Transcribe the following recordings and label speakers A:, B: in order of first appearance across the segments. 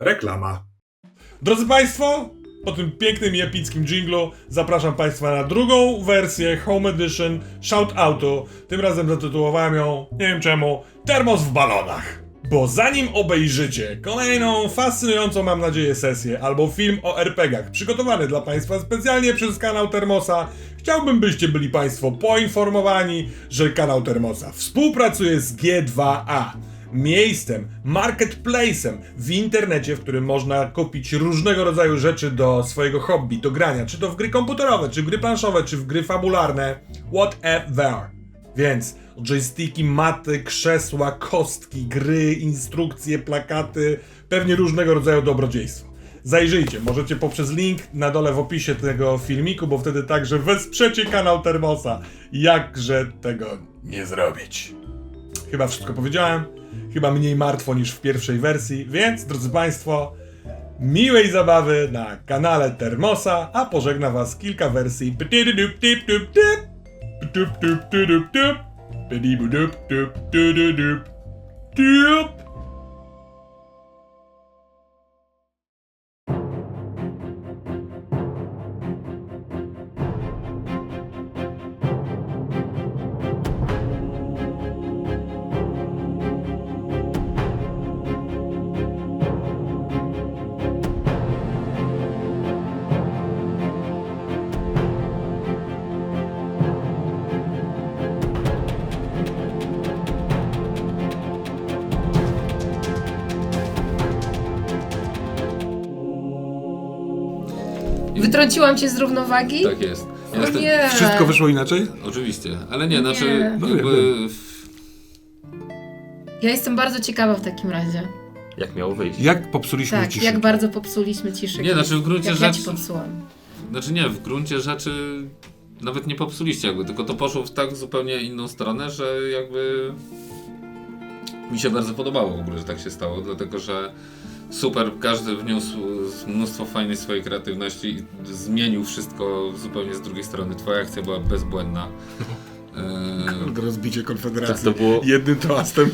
A: Reklama.
B: Drodzy Państwo, po tym pięknym i epickim jinglu zapraszam Państwa na drugą wersję Home Edition Shout. Tym razem zatytułowałem ją, nie wiem czemu, Termos w balonach. Bo zanim obejrzycie kolejną fascynującą, mam nadzieję, sesję albo film o RPGach przygotowany dla Państwa specjalnie przez kanał Termosa, chciałbym, byście byli Państwo poinformowani, że kanał Termosa współpracuje z G2A miejscem, marketplacem w internecie, w którym można kupić różnego rodzaju rzeczy do swojego hobby, do grania, czy to w gry komputerowe, czy w gry planszowe, czy w gry fabularne, whatever. Więc joysticki, maty, krzesła, kostki, gry, instrukcje, plakaty, pewnie różnego rodzaju dobrodziejstwo. Zajrzyjcie, możecie poprzez link na dole w opisie tego filmiku, bo wtedy także wesprzecie kanał Termosa. Jakże tego nie zrobić? Chyba wszystko powiedziałem. Chyba mniej martwo niż w pierwszej wersji, więc drodzy Państwo, miłej zabawy na kanale Termosa, a pożegna Was kilka wersji.
C: Wytrąciłam cię z równowagi?
D: Tak jest. Ja jestem-
C: nie.
A: Wszystko wyszło inaczej?
D: Oczywiście, ale nie, znaczy
C: Nie.
A: No
D: jakby...
A: wiem,
C: Ja jestem bardzo ciekawa w takim razie.
E: Jak miało wyjść?
A: Jak popsuliśmy
C: Tak,
A: ciszę?
C: jak bardzo popsuliśmy ciszę.
D: Nie, znaczy w gruncie
C: jak ja ci
D: rzeczy-
C: popsułam.
D: Znaczy nie, w gruncie rzeczy nawet nie popsuliście jakby, tylko to poszło w tak zupełnie inną stronę, że jakby mi się bardzo podobało w ogóle, że tak się stało, dlatego że super, każdy wniósł mnóstwo fajnej swojej kreatywności i zmienił wszystko zupełnie z drugiej strony. Twoja akcja była bezbłędna. Eee,
A: Rozbicie Konfederacji.
E: Tak, to było-
A: Jednym toastem.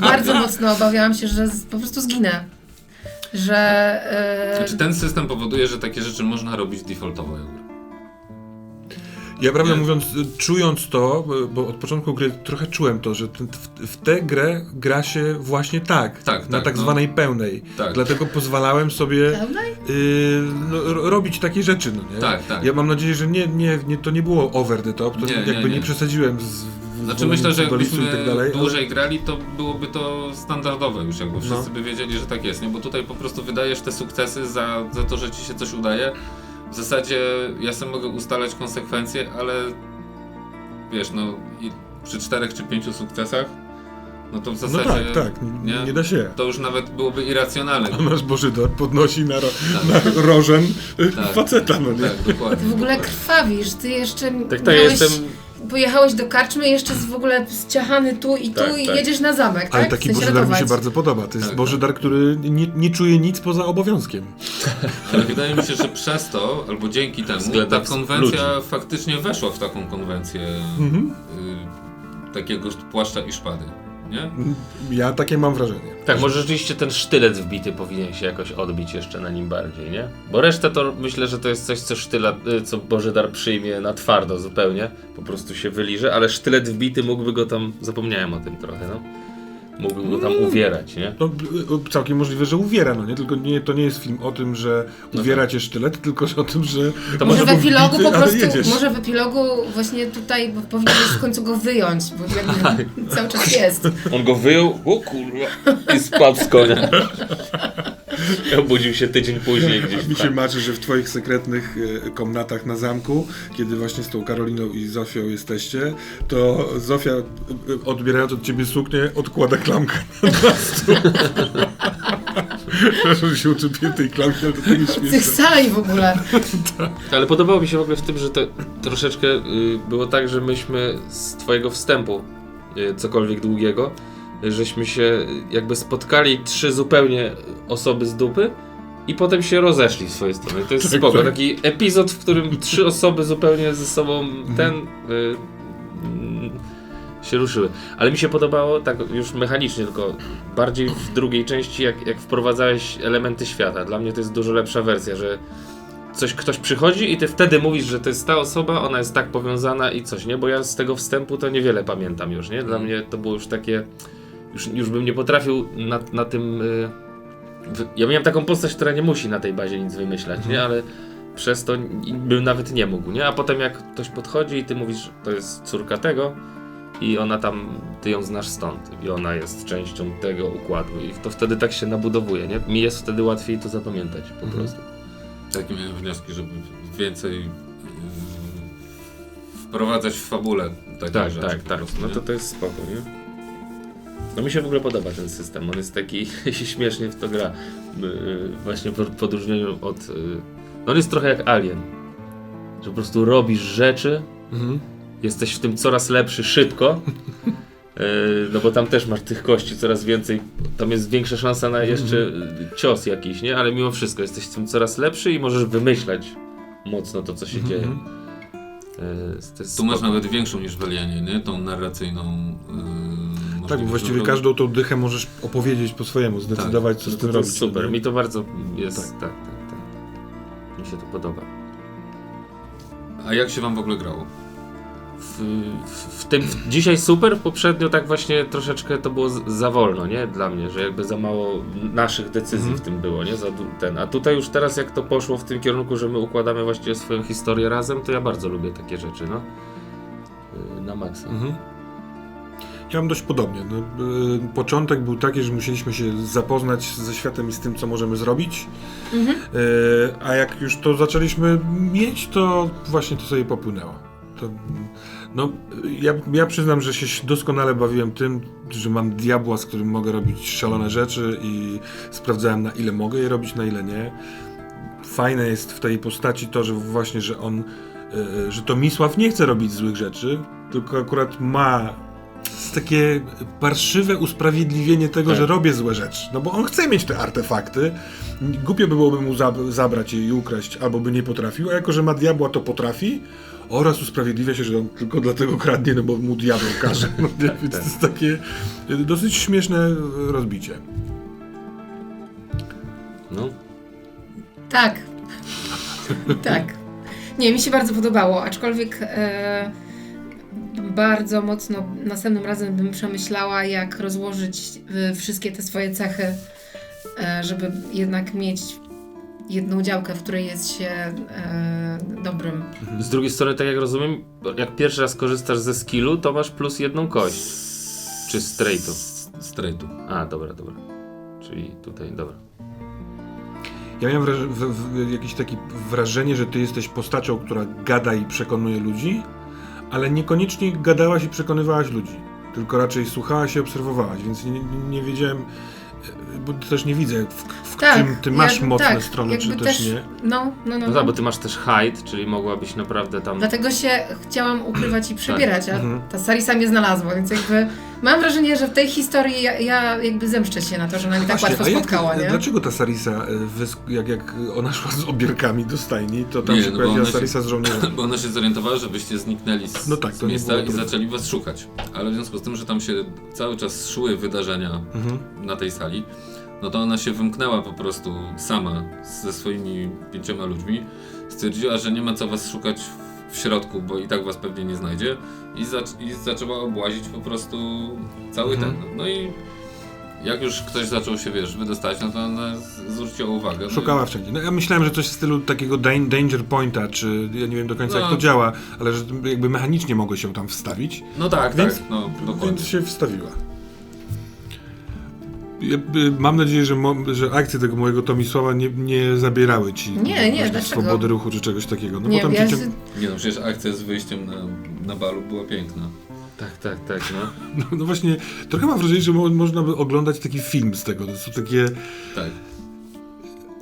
C: Bardzo mocno obawiałam się, że po prostu zginę. Że. e,
D: Znaczy ten system powoduje, że takie rzeczy można robić defaultowo jakby.
A: Ja prawdę
D: Nie.
A: mówiąc, czując to, bo od początku gry trochę czułem to, że ten, w, w tę grę gra się właśnie tak.
D: Tak,
A: na
D: tak,
A: tak
D: no.
A: zwanej pełnej.
D: Tak.
A: Dlatego pozwalałem sobie y, no, ro- robić takie rzeczy. No, nie?
D: Tak, tak.
A: Ja mam nadzieję, że nie, nie, nie, to nie było over the top, to
D: Nie, nie,
A: jakby nie,
D: nie.
A: przesadziłem z
D: Znaczy myślę, że jakbyśmy
A: tak dalej, ale-
D: dłużej grali, to byłoby to standardowe już, jakby wszyscy
A: No.
D: by wiedzieli, że tak jest, nie? Bo tutaj po prostu wydajesz te sukcesy za, za to, że ci się coś udaje. W zasadzie ja sobie mogę ustalać konsekwencje, ale wiesz, no i przy czterech czy pięciu sukcesach, no to w
A: No
D: zasadzie
A: tak, tak, nie,
D: nie?
A: nie da się.
D: to już nawet byłoby irracjonalne.
A: A nasz Bożydar podnosi na, ro,
D: Tak.
A: na rożen
D: Tak.
A: faceta, no nie?
D: Tak,
C: Ty
D: dokładnie.
C: w ogóle krwawisz, ty jeszcze
E: Tak, to
C: miałeś,
E: jestem.
C: Pojechałeś do karczmy, jeszcze z w ogóle zciachany tu i tu
E: Tak,
C: i
E: tak.
C: jedziesz na zamek,
A: Ale
C: tak?
A: taki
C: Chcesz
A: Bożydar mi się bardzo podoba. To jest
D: Tak,
A: Bożydar, który nie, nie czuje nic poza obowiązkiem.
D: Ale wydaje mi się, że przez to, albo dzięki temu, ta
E: Względem
D: konwencja faktycznie weszła w taką konwencję
A: Mhm.
D: y, takiego płaszcza i szpady, nie?
A: Ja takie mam wrażenie.
E: Tak, może rzeczywiście ten sztylet wbity powinien się jakoś odbić jeszcze na nim bardziej, nie? Bo resztę to myślę, że to jest coś, co sztylet, y, co Bożydar przyjmie na twardo zupełnie. Po prostu się wyliże, ale sztylet wbity mógłby go tam, zapomniałem o tym trochę, no. Mógłby go tam uwierać, nie?
A: No, y, całkiem możliwe, że uwiera, no nie? Tylko nie, to nie jest film o tym, że uwiera cię sztylet, tylko że o tym, że...
E: To
C: Może w epilogu
A: wbity,
C: po prostu, może w epilogu właśnie tutaj bo powinieneś w końcu go wyjąć, bo
A: Tak.
C: jakby cały czas jest.
E: On go wyjął, o kurwa, i spadł z konia. Obudził się tydzień później gdzieś.
A: Mi się marzy, że w twoich sekretnych e, komnatach na zamku, kiedy właśnie z tą Karoliną i Zofią jesteście, to Zofia e, odbierając od ciebie suknię, odkłada klamkę na stół. Że się uczepiłem tej klamki, ale to tak jest
C: Z tych
A: śmieszne.
C: sali w ogóle.
E: Ale podobało mi się w ogóle w tym, że to troszeczkę y, było tak, że myśmy z twojego wstępu, y, cokolwiek długiego, y, żeśmy się jakby spotkali trzy zupełnie osoby z dupy i potem się rozeszli w swojej strony. To jest
A: Tak,
E: spoko.
A: tak.
E: Taki epizod, w którym trzy osoby zupełnie ze sobą ten... Y, się ruszyły. Ale mi się podobało, tak już mechanicznie, tylko bardziej w drugiej części, jak, jak wprowadzałeś elementy świata. Dla mnie to jest dużo lepsza wersja, że coś ktoś przychodzi i ty wtedy mówisz, że to jest ta osoba, ona jest tak powiązana i coś, nie? Bo ja z tego wstępu to niewiele pamiętam już, nie? Dla mnie to było już takie. Już, już bym nie potrafił na, na tym. y, wy- Ja miałem taką postać, która nie musi na tej bazie nic wymyślać, nie? Ale przez to bym nawet nie mógł, nie? A potem jak ktoś podchodzi i ty mówisz, to jest córka tego i ona tam, ty ją znasz stąd i ona jest częścią tego układu i to wtedy tak się nabudowuje, nie? Mi jest wtedy łatwiej to zapamiętać po
A: Mhm.
E: prostu.
D: Takie miałem wnioski, żeby więcej yy, wprowadzać w fabule takie
E: Tak,
D: rzeczy.
E: tak, tak.
D: prostu,
E: No to to jest spoko, nie? No mi się w ogóle podoba ten system. On jest taki śmiesznie w to gra. Yy, Właśnie w odróżnieniu od. yy, No on jest trochę jak Alien. Że po prostu robisz rzeczy,
A: Mhm.
E: jesteś w tym coraz lepszy szybko. Yy, No bo tam też masz tych kości coraz więcej. Tam jest większa szansa na jeszcze yy, cios jakiś, nie? Ale mimo wszystko jesteś w tym coraz lepszy i możesz wymyślać mocno to, co się dzieje.
A: Mhm.
E: To jest
D: Tu masz
E: spoko.
D: nawet większą niż w Alienie, nie? Tą narracyjną yy,
A: Tak, bo
D: możliwość
A: właściwie
D: wyboru.
A: każdą tą dychę możesz opowiedzieć po swojemu, zdecydować co
E: No
A: z
E: to
A: tym
E: to
A: robić.
E: super, mi to bardzo jest,
A: Tak.
E: tak, tak, tak. Mi się to podoba.
D: A jak się wam w ogóle grało?
E: W, w, w tym, w, dzisiaj super, poprzednio tak właśnie troszeczkę to było z, za wolno, nie? Dla mnie, że jakby za mało naszych decyzji
A: Mhm.
E: w tym było, nie? Za ten. A tutaj już teraz jak to poszło w tym kierunku, że my układamy właściwie swoją historię razem, to ja bardzo lubię takie rzeczy, no. Yy, Na maksa.
A: Mhm. Ja mam dość podobnie. No, y, początek był taki, że musieliśmy się zapoznać ze światem i z tym, co możemy zrobić.
C: Mhm.
A: Y, a jak już to zaczęliśmy mieć, to właśnie to sobie popłynęło. To, no, ja, ja przyznam, że się doskonale bawiłem tym, że mam diabła, z którym mogę robić szalone rzeczy i sprawdzałem na ile mogę je robić, na ile nie. Fajne jest w tej postaci to, że właśnie, że on, y, że to Misław nie chce robić złych rzeczy, tylko akurat ma takie parszywe usprawiedliwienie tego,
E: Tak.
A: że robię złe rzeczy. No bo on chce mieć te artefakty. Głupio by byłoby mu zab- zabrać je i ukraść, albo by nie potrafił, a jako, że ma diabła, to potrafi. Oraz usprawiedliwia się, że on tylko dlatego kradnie, no bo mu diabeł każe. No, nie? Więc to jest takie dosyć śmieszne rozbicie.
E: No.
C: Tak. tak. Nie, mi się bardzo podobało, aczkolwiek e, bardzo mocno następnym razem bym przemyślała, jak rozłożyć e, wszystkie te swoje cechy, e, żeby jednak mieć jedną działkę, w której jest się e, dobrym.
E: Z drugiej strony, tak jak rozumiem, jak pierwszy raz korzystasz ze skillu, to masz plus jedną kość. Czy straightu?
D: Straightu.
E: A, dobra, dobra. Czyli tutaj, dobra.
A: Ja miałem wraż- w, w, jakieś takie wrażenie, że ty jesteś postacią, która gada i przekonuje ludzi, ale niekoniecznie gadałaś i przekonywałaś ludzi, tylko raczej słuchałaś i obserwowałaś, więc nie, nie, wiedziałem, e, bo też nie widzę, w, w czym ty masz mocne
C: tak,
A: strony, czy
C: jakby
A: też, nie.
C: No, no, no.
E: No
C: no.
E: tak, bo ty masz też hide, czyli mogłabyś naprawdę tam...
C: Dlatego się chciałam ukrywać i przebierać, a
A: Mhm.
C: ta Sarisa mnie znalazła, więc jakby mam wrażenie, że w tej historii ja, ja jakby zemszczę się na to, że ona mi tak
A: Właśnie,
C: łatwo
A: a jak-
C: spotkała, nie?
A: Dlaczego ta Sarisa, e, jak, jak ona szła z obierkami do stajni, to tam
D: Nie,
A: się
D: no bo
A: pojawiła
D: ona się-
A: Sarisa z żołnierzem?
D: Bo ona się zorientowała, że byście zniknęli z,
A: No tak,
D: z
A: to nie
D: miejsca
A: było
D: i
A: trudne.
D: zaczęli was szukać. Ale w związku z tym, że tam się cały czas szły wydarzenia
A: Mhm.
D: na tej sali, no to ona się wymknęła po prostu sama ze swoimi pięcioma ludźmi. Stwierdziła, że nie ma co was szukać w- środku, bo i tak was pewnie nie znajdzie. I, zac- i zaczęła obłazić po prostu cały
A: Mhm.
D: ten. No i jak już ktoś zaczął się, wiesz, wydostać, no to ona zwróciła uwagę. No i-
A: Szukała wszędzie. No, ja myślałem, że coś w stylu takiego dan- danger pointa, czy ja nie wiem do końca
D: No.
A: jak to działa, ale że jakby mechanicznie mogło się tam wstawić.
D: No tak,
A: Więc-
D: tak, no dokładnie.
A: Więc się wstawiła. Ja, Mam nadzieję, że, mo, że akcje tego mojego Tomisława nie, nie zabierały ci
C: Nie, nie,
A: swobody ruchu czy czegoś takiego. No
C: nie,
A: bo tam
C: ja
D: Nie no, przecież akcja z wyjściem na, na balu była piękna.
E: Tak, tak, tak, no.
A: no, no właśnie, trochę mam wrażenie, że mo, można by oglądać taki film z tego. To są takie
D: Tak.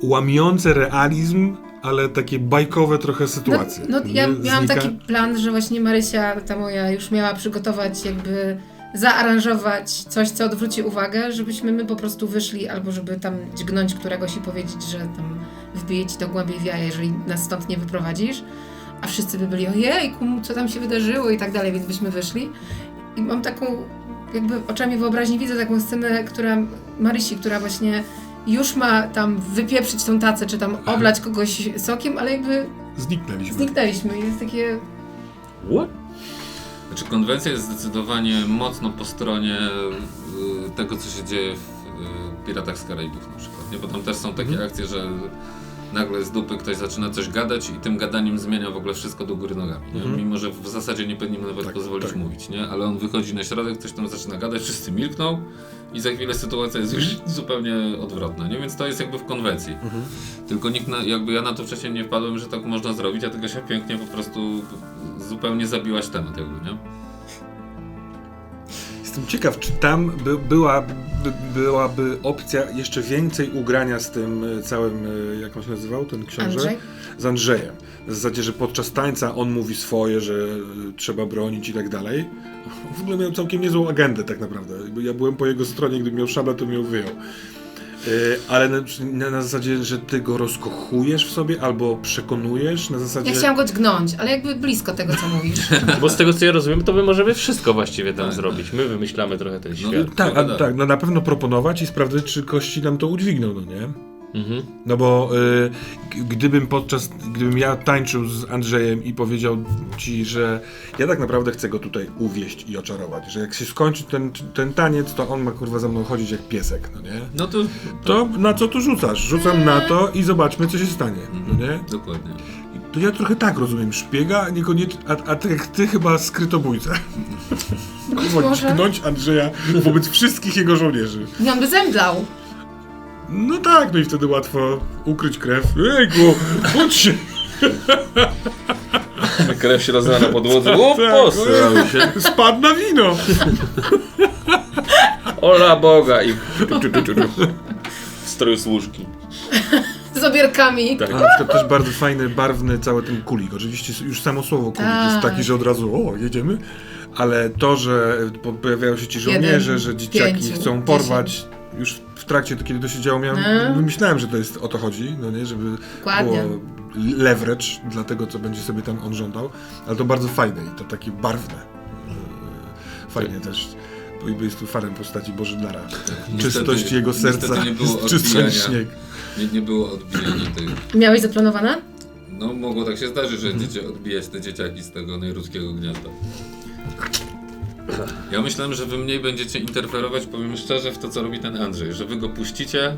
A: łamiące realizm, ale takie bajkowe trochę
C: no,
A: sytuacje.
C: no ja
A: Nie?
C: miałam
A: Znika-
C: taki plan, że właśnie Marysia, ta moja, już miała przygotować jakby zaaranżować coś, co odwróci uwagę, żebyśmy my po prostu wyszli, albo żeby tam dźgnąć któregoś i powiedzieć, że tam wbije ci to głębiej w jaja, jeżeli nas stąd nie wyprowadzisz. A wszyscy by byli, ojejku, co tam się wydarzyło i tak dalej, więc byśmy wyszli. i mam taką, jakby oczami wyobraźni widzę taką scenę, która, Marysi, która właśnie już ma tam wypieprzyć tą tacę, czy tam oblać kogoś sokiem, ale jakby
A: Zniknęliśmy.
C: zniknęliśmy i jest takie...
E: What?
D: Znaczy konwencja jest zdecydowanie mocno po stronie y, tego, co się dzieje w y, Piratach z Karaibów na przykład, nie? Bo tam też są takie
A: Mhm.
D: akcje, że nagle z dupy ktoś zaczyna coś gadać i tym gadaniem zmienia w ogóle wszystko do góry nogami?
A: Mhm.
D: Mimo, że w zasadzie nie powinni mu nawet
A: Tak,
D: pozwolić
A: tak.
D: mówić, nie? Ale on wychodzi na środek, ktoś tam zaczyna gadać, wszyscy milkną i za chwilę sytuacja jest już zupełnie odwrotna, nie? Więc to jest jakby w konwencji.
A: Mhm.
D: Tylko nikt, na, jakby ja na to wcześniej nie wpadłem, że tak można zrobić, a tego się pięknie po prostu zupełnie zabiłaś temat jakby, nie?
A: Jestem ciekaw, czy tam by, była, by, byłaby opcja jeszcze więcej ugrania z tym e, całym, e, jak on się nazywał, ten książę?
C: Andrzej?
A: Z Andrzejem. W zasadzie, że podczas tańca on mówi swoje, że e, trzeba bronić i tak dalej. W ogóle miał całkiem niezłą agendę tak naprawdę. Ja byłem po jego stronie, gdy miał szablę, to mi ją wyjął. E, Ale na, na, na zasadzie, że ty go rozkochujesz w sobie albo przekonujesz, na zasadzie...
C: Ja chciałam go dźgnąć, ale jakby blisko tego, co mówisz.
E: Bo z tego co ja rozumiem, to my możemy wszystko właściwie tam
D: Tak,
E: zrobić. My wymyślamy trochę ten świat.
A: Tak, a,
D: Trochę
A: tak, no na pewno proponować i sprawdzać, czy kości nam to udźwigną, no nie?
E: Mhm.
A: No bo y, gdybym podczas, gdybym ja tańczył z Andrzejem i powiedział ci, że ja tak naprawdę chcę go tutaj uwieść i oczarować, że jak się skończy ten, ten taniec, to on ma kurwa za mną chodzić jak piesek, no nie?
D: No to
A: To na co tu rzucasz? Rzucam na to i zobaczmy, co się stanie, no nie?
D: dokładnie.
A: I to ja trochę tak rozumiem szpiega, a niekoniecznie, a, a ty, ty chyba skrytobójca. Kurwa, dźgnąć Andrzeja wobec wszystkich jego żołnierzy.
C: Nie, on by zemdlał.
A: No tak, no i wtedy łatwo ukryć krew. Ejku, chodź się!
E: Krew się rozlała na podłodze. O,
A: Tak,
E: posrał się.
A: Spadł na wino!
E: Ola Boga i w stroju służki.
C: Z obierkami.
E: Tak.
A: Na przykład też bardzo fajny, barwny cały ten kulik. Oczywiście już samo słowo kulik
C: Tak.
A: jest taki, że od razu o, jedziemy. Ale to, że po- pojawiają się ci żołnierze,
C: Jeden,
A: że dzieciaki
C: pięciu,
A: chcą porwać, już w trakcie, to kiedy to się działo, miałem,
C: No.
A: myślałem, że to jest o to chodzi, no nie, żeby
C: Dokładnie.
A: było leverage dla tego, co będzie sobie tam on żądał, ale to bardzo fajne i to takie barwne. Yy, Fajnie też. Bo jest tu fanem postaci Bożydara. Czystość jego serca,
D: odbijania.
A: śnieg.
D: Nie, nie było odbijania tych.
C: Miałeś zaplanowane?
D: No mogło tak się zdarzyć, że będziecie odbijać te dzieciaki z tego najruskiego gniazda. Ja myślałem, że wy mniej będziecie interferować, powiem szczerze, w to co robi ten Andrzej, że wy go puścicie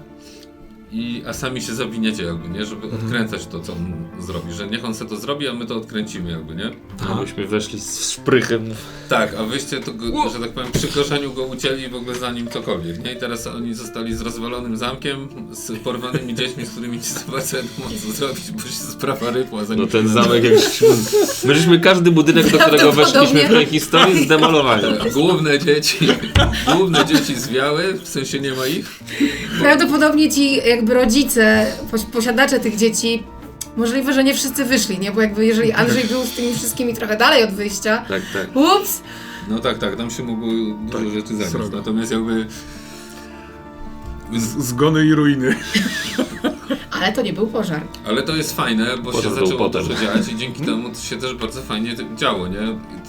D: i a sami się zawiniecie jakby, nie? Żeby odkręcać to, co on zrobi, że niech on se to zrobi, a my to odkręcimy jakby, nie?
E: A myśmy weszli z szprychem.
D: Tak, a wyście to, go, że tak powiem, przy korzeniu go ucięli w ogóle zanim cokolwiek, nie? I teraz oni zostali z rozwalonym zamkiem, z porwanymi dziećmi, z którymi nie za bardzo wiadomo co zrobić, bo się sprawa rypła. Zanim
E: No ten zamek jak... My żeśmy każdy budynek, do którego weszliśmy w tej historii zdemolowali.
D: Tak, Główne dzieci, główne dzieci zwiały, w sensie nie ma ich.
C: Prawdopodobnie ci jakby rodzice, poś- posiadacze tych dzieci, możliwe, że nie wszyscy wyszli, nie? Bo jakby jeżeli Andrzej był z tymi wszystkimi trochę dalej od wyjścia,
E: Tak, tak.
C: ups,
D: No tak, tak, tam się mogło dużo
A: Tak,
D: rzeczy zagrać.
A: srogo.
D: Natomiast jakby
A: Z- Zgony i ruiny.
C: ale to nie był pożar.
D: Ale to jest fajne, bo
E: Potem
D: się zaczęło
E: potem.
D: dużo dziać i dzięki temu to się też bardzo fajnie działo, nie?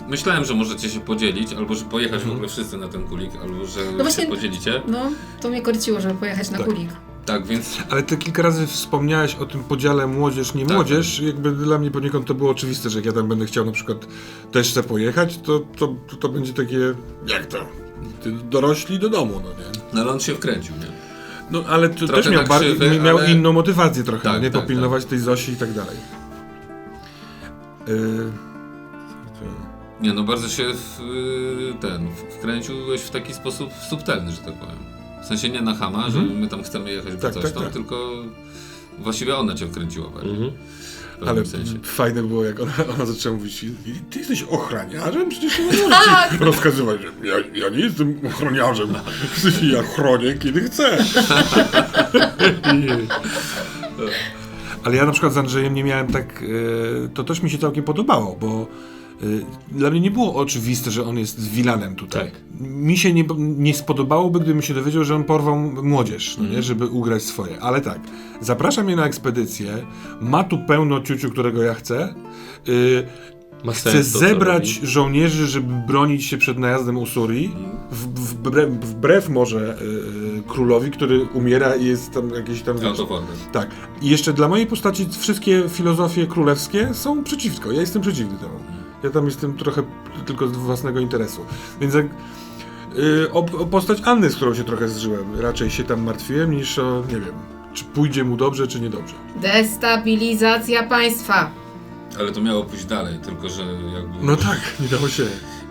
D: Myślałem, że możecie się podzielić, albo że pojechać w ogóle wszyscy na ten kulik, albo że
C: No właśnie-
D: się podzielicie.
C: No, to mnie korciło, żeby pojechać na
A: Tak.
C: kulik.
D: Tak, więc
A: Ale ty kilka razy wspomniałeś o tym podziale młodzież-nie
D: Tak.
A: młodzież. Jakby dla mnie poniekąd to było oczywiste, że jak ja tam będę chciał na przykład też chcę pojechać, to, to, to, to będzie takie, jak to? Ty dorośli do domu, no nie?
D: no ale on się wkręcił, nie?
A: No ale to
D: Trochę
A: też miał,
D: tak krzywy,
A: miał
D: ale-
A: inną motywację trochę,
D: Tak,
A: nie?
D: tak,
A: Popilnować tej Zosi i tak dalej. Yy,
D: Nie, no bardzo się w, y, ten, wkręciłeś w taki sposób subtelny, że tak powiem. W sensie nie na hama, że my tam chcemy jechać,
A: Tak,
D: coś
A: tak,
D: tam,
A: tak.
D: tylko właściwie ona cię wkręciła bardziej.
E: Mhm.
A: Ale
D: sensie.
A: fajne było, jak ona, ona zaczęła mówić, ty jesteś ochroniarzem? Przecież nie
C: Tak.
A: możesz ci rozkazywać, że ja, ja nie jestem ochroniarzem. W sensie ja chronię, kiedy chcę. Ale ja na przykład z Andrzejem nie miałem tak. e, To też mi się całkiem podobało, bo dla mnie nie było oczywiste, że on jest wilanem tutaj.
E: Tak.
A: Mi się nie, nie spodobałoby, gdybym się dowiedział, że on porwał młodzież, no nie, żeby ugrać swoje. Ale tak, zaprasza mnie na ekspedycję, ma tu pełno ciuciu, którego ja chcę. y,
E: Ma
A: chce zebrać
E: robi.
A: żołnierzy, żeby bronić się przed najazdem Usuri, w, wbrew, wbrew może y, y, królowi, który umiera i jest tam jakieś tam...
D: No to.
A: Tak. I jeszcze dla mojej postaci wszystkie filozofie królewskie są przeciwko. Ja jestem przeciwny temu. Ja tam jestem trochę tylko z własnego interesu. Więc jak, y, o, o postać Anny, z którą się trochę zżyłem, raczej się tam martwiłem niż o, nie wiem, czy pójdzie mu dobrze, czy niedobrze.
C: Destabilizacja państwa.
D: Ale to miało pójść dalej, tylko że jakby...
A: No tak, nie dało się.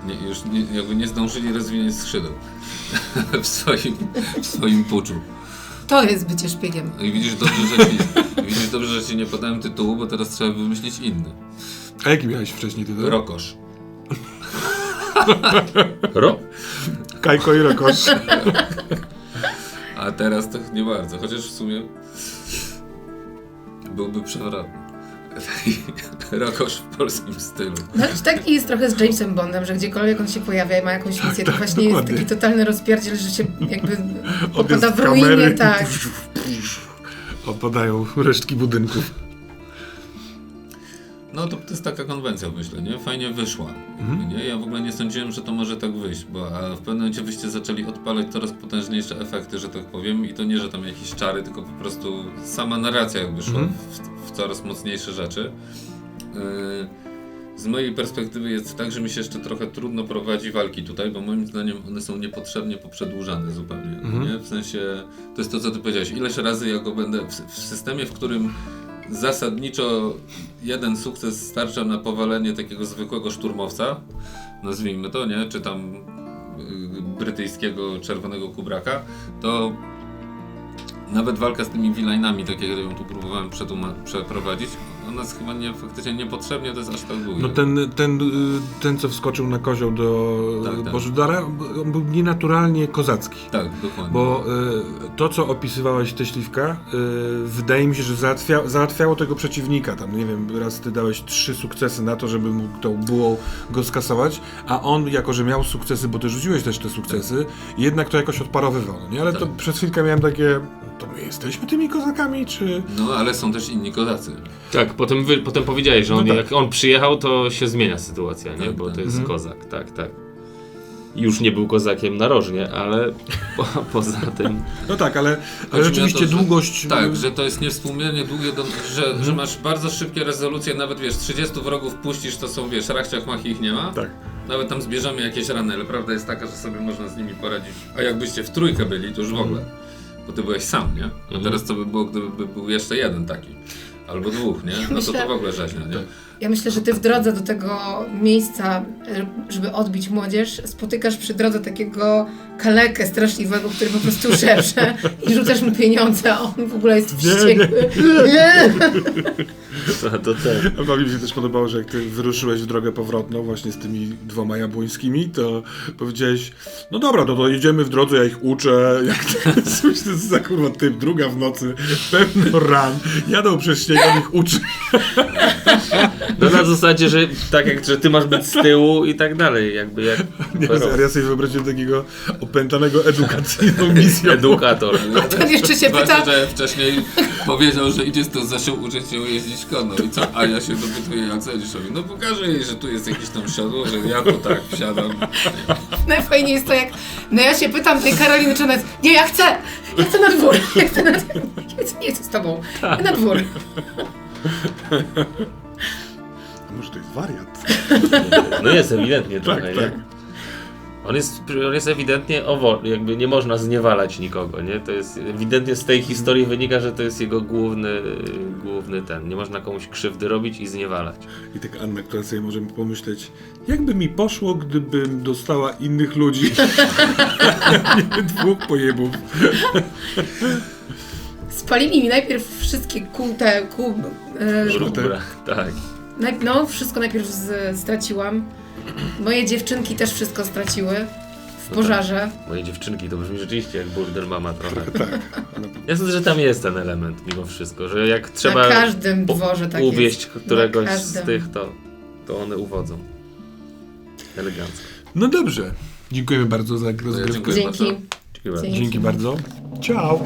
D: Nie, już nie, jakby nie zdążyli rozwinąć skrzydeł w swoim, w swoim puczu.
C: To jest bycie szpiegiem.
D: No I widzisz dobrze, że ci, widzisz dobrze, że ci nie podałem tytułu, bo teraz trzeba wymyślić inny.
A: A jaki miałeś wcześniej tytuł?
D: Rokosz.
E: Ro?
A: Kajko i Rokosz.
D: A teraz to nie bardzo, chociaż w sumie byłby przewrotny. Rokosz w polskim stylu.
C: No, tak jest trochę z Jamesem Bondem, że gdziekolwiek on się pojawia i ma jakąś misję, to właśnie jest
A: dokładnie.
C: taki totalny rozpierdziel, że się jakby popada w
A: kamery.
C: ruinie, tak.
A: Opadają resztki budynków.
D: No to, to jest taka konwencja, myślę, nie? Fajnie wyszła.
A: Mhm.
D: Nie? Ja w ogóle nie sądziłem, że to może tak wyjść, bo w pewnym momencie wyście zaczęli odpalać coraz potężniejsze efekty, że tak powiem, i to nie, że tam jakieś czary, tylko po prostu sama narracja jakby szła
A: Mhm.
D: w, w coraz mocniejsze rzeczy. Yy, z mojej perspektywy jest tak, że mi się jeszcze trochę trudno prowadzi walki tutaj, bo moim zdaniem one są niepotrzebnie poprzedłużane zupełnie.
A: Mhm.
D: Nie? W sensie, to jest to, co ty powiedziałeś. Ileś razy ja go będę w, w systemie, w którym zasadniczo jeden sukces starcza na powalenie takiego zwykłego szturmowca, nazwijmy to, nie? Czy tam y, brytyjskiego czerwonego kubraka, to nawet walka z tymi villainami, tak jak ją tu próbowałem przeprowadzić, jest chyba nie, faktycznie niepotrzebnie, to jest aż tak długie.
A: No ten, ten, y, ten, co wskoczył na kozioł do
D: Tak,
A: tak,
D: tak.
A: Bożydara, on był nienaturalnie kozacki.
D: Tak, dokładnie.
A: Bo y, to, co opisywałeś, te śliwka, y, wydaje mi się, że załatwia, załatwiało tego przeciwnika. Tam, nie wiem, raz ty dałeś trzy sukcesy na to, żeby mógł tą bułą go skasować, a on, jako że miał sukcesy, bo ty rzuciłeś też te sukcesy, jednak to jakoś odparowywał. No nie? Ale to
D: Tak.
A: przez chwilkę miałem takie, to my jesteśmy tymi kozakami, czy...
D: No ale są też inni kozacy.
E: Tak, potem, wy, potem powiedziałeś, że on,
A: No tak.
E: jak on przyjechał, to się zmienia sytuacja, nie?
D: Tak,
E: Bo
D: tak.
E: to jest
A: Mhm.
E: kozak, tak, tak. Już nie był kozakiem narożnie, ale po, poza tym...
A: No tak, ale, ale rzeczywiście
D: to, że-
A: długość...
D: Tak, że to jest niewspółmiernie długie, do, że, że masz bardzo szybkie rezolucje, nawet wiesz, 30 wrogów puścisz, to są wiesz, rachciach mach ich nie ma.
A: Tak.
D: Nawet tam zbierzemy jakieś rany, ale prawda jest taka, że sobie można z nimi poradzić. A jakbyście w trójkę byli, to już w ogóle. Bo ty byłeś sam, nie? A
E: Mhm.
D: teraz co by było, gdyby by był jeszcze jeden taki. Albo dwóch, nie? No to to w ogóle rzeźnia, nie?
C: Ja myślę, że ty w drodze do tego miejsca, żeby odbić młodzież, spotykasz przy drodze takiego kalekę straszliwego, który po prostu szepcze i rzucasz mu pieniądze, a on w ogóle jest
A: Nie, nie.
C: wściekły. Nie.
E: To, to.
A: A Wam mi się też podobało, że jak ty wyruszyłeś w drogę powrotną właśnie z tymi dwoma jabłońskimi, to powiedziałeś, no dobra, no to jedziemy w drodze, ja ich uczę, jak to jest za kurwa typ, druga w nocy, pełno ran, jadą przez śnieg, ich uczy.
E: No na zasadzie, że tak jak, że ty masz być z tyłu i tak dalej, jakby jak
A: Nie, ja sobie wyobraziłem takiego opętanego edukacyjną misją.
E: edukator.
C: Ten jeszcze się
D: Zwłaszcza,
C: pyta,
D: że wcześniej powiedział, że idzie to zaczął uczyć się jeździć konno. I co? A ja się dopytuję? Mówi, No pokażę jej, że tu jest jakieś tam siodło, że ja to tak wsiadam.
C: najfajniej jest to jak, no ja się pytam tej Karoliny Czonet, nie, ja chcę, ja chcę na dwór, ja chcę na dwór, ja chcę, nie chcę z tobą, ja na dwór.
A: A może to jest wariat?
E: No jest ewidentnie trochę,
A: tak.
E: nie? On jest, on jest ewidentnie owo, jakby nie można zniewalać nikogo, nie? To jest ewidentnie z tej historii wynika, że to jest jego główny, główny ten. Nie można komuś krzywdy robić i zniewalać.
A: I tak Anna, która sobie może pomyśleć, jakby mi poszło, gdybym dostała innych ludzi, nie dwóch pojebów.
C: Spalili mi najpierw wszystkie kół, te kół, e,
E: Rubra, tak.
C: Naj- No, wszystko najpierw z, straciłam. Moje dziewczynki też wszystko straciły w
E: No
C: pożarze.
E: Moje dziewczynki, to brzmi rzeczywiście jak burdel mama trochę.
A: Tak. ale-
E: Ja sądzę, że tam jest ten element mimo wszystko, że jak trzeba
C: Na każdym dworze tak
E: uwieść
C: jest.
E: któregoś
C: Na
E: z
C: każdym.
E: tych, to, to one uwodzą. Elegancko.
A: No dobrze. Dziękujemy bardzo za
D: ja
A: rozgrywkę.
D: dziękuję.
C: Dzięki.
D: bardzo.
E: Dziękuję bardzo.
C: Dzięki.
A: Dzięki bardzo. Ciao.